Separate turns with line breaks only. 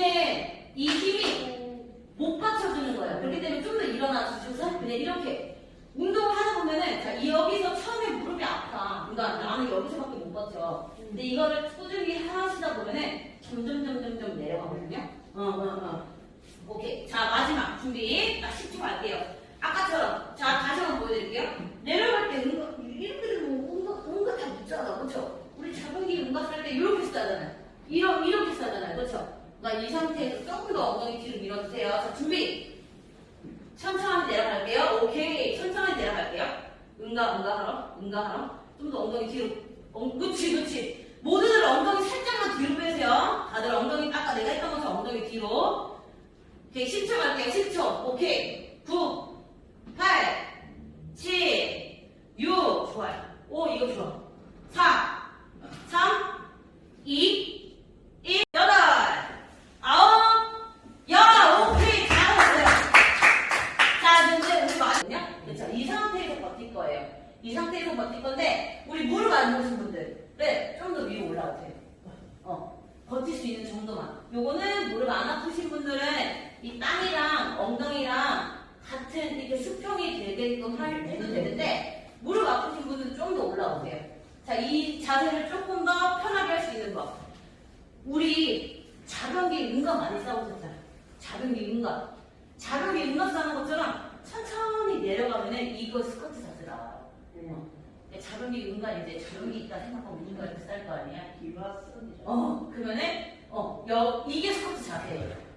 근데 이 힘이 못 받쳐주는 거예요. 그렇기 때문에 좀 더 일어나 주셔서 그냥 이렇게 운동을 하다 보면은 자, 이 여기서 처음에 무릎이 아파. 그러니까 나는 여기서밖에 못 버텨. 근데 이거를 꾸준히 하시다 보면은 점점 점점 점 내려가거든요. 어, 어, 어. 오케이. 자, 마지막 준비. 딱 10초 갈게요. 아까처럼. 자, 다시 한번 보여드릴게요. 내려갈 때 응가, 이렇게 되면 응가 다 묻잖아. 그쵸? 우리 자궁기 응가 살때 이렇게 쓰잖아요. 이러, 이렇게 쓰잖아요. 그쵸? 그러니까 이 상태에서 조금 더 엉덩이 뒤로 밀어주세요. 자, 준비. 천천히 내려갈게요. 오케이. 천천히 내려갈게요. 응가, 응가 하러. 응가 하러. 좀 더 엉덩이 뒤로. 엉, 그치, 그치. 모두들 엉덩이 살짝만 뒤로 빼세요. 다들 엉덩이, 아까 내가 했던 것처럼 엉덩이 뒤로. 오케이, 10초 갈게요. 10초. 오케이. 9, 8, 7, 6. 좋아요. 5, 이거 좋아. 4, 3, 2, 1, 8, 9, 10. 오케이. 잘하셨어요. 자, 이제 우리 맞냐? 그쵸? 이 상태에서 버틸 거예요. 이 상태에서 버틸 건데, 우리 무릎 안 좋으신 분들, 네, 좀더 위로 올라오세요. 어, 버틸 수 있는 정도만. 요거는 무릎 안 아프신 분들은 이 땅이랑 엉덩이랑 같은 이렇게 수평이 되게끔 할, 해도 되는데, 무릎 아프신 분들은 좀 더 올라오세요. 자, 이 자세를 조금 더 편하게 할 수 있는 법. 우리 자변기 응가 많이 싸우셨잖아요. 자변기 응가. 자변기 응가 싸는 것처럼 천천히 내려가면은 이거 스쿼트 자세 나와요. 어. 근데 자변기 응가 이제 자변기 있다 생각하고 응가 이렇게 쌀거 아니야?
기가 쓰니
어, 그러면은 어, 여, 이게 스쿼트 자세예요.